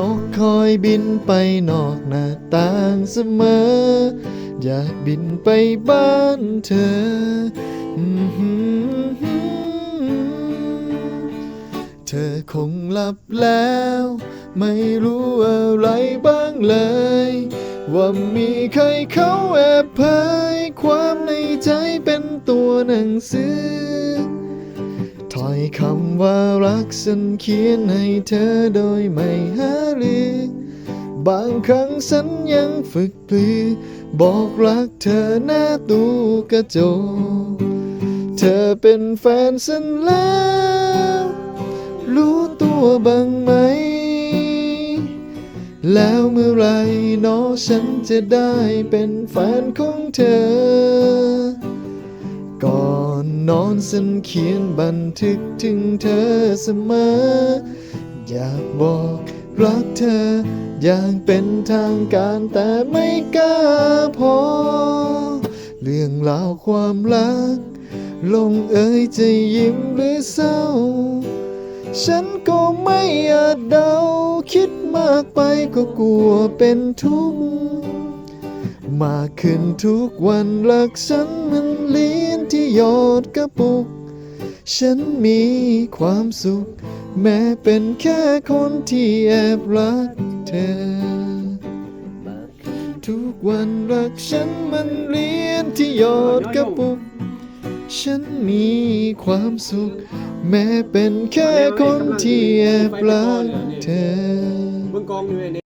นกคอยบินไปนอกหน้าต่างเสมอ อยากบินไปบ้านเธออืมหืมเธอคงหลับแล้ว ไม่รู้อะไรบ้างเลย ว่ามีใครเขาแอบเผยความในใจเป็นตัวหนังสือ ถ้อยคำว่ารักฉันเขียนให้เธอโดยไม่หา บางครั้งฉันยังฝึกปลือ บอกรักเธอหน้าตู้กระจก เธอเป็นแฟนฉันแล้ว รู้ตัวบ้างไหม แล้วเมื่อไหรเน้อฉันจะได้เป็นแฟนของเธอ ก่อนนอนฉันเขียนบันทึกถึงเธอเสมอ อยากบอก รักเธออย่างเป็นทางการแต่ไม่กล้าพอ เรื่องราวความรัก ลงเอ่ยจะยิ้มหรือเศร้า ฉันก็ไม่อาจเดา คิดมากไปก็กลัวเป็นทุกข์มากขึ้นทุกวันรักฉันมันเลี้ยนที่หยอดกระปุก ฉันมีความสุข แม้เป็นแค่คนที่แอบรักเธอ ทุกวันรักฉันมันเลี้ยนที่หยอดกระปุก ฉันมีความสุข แม้เป็นแค่คนที่แอบรักเธอเบิ่งกองอยู่ไอ้นี่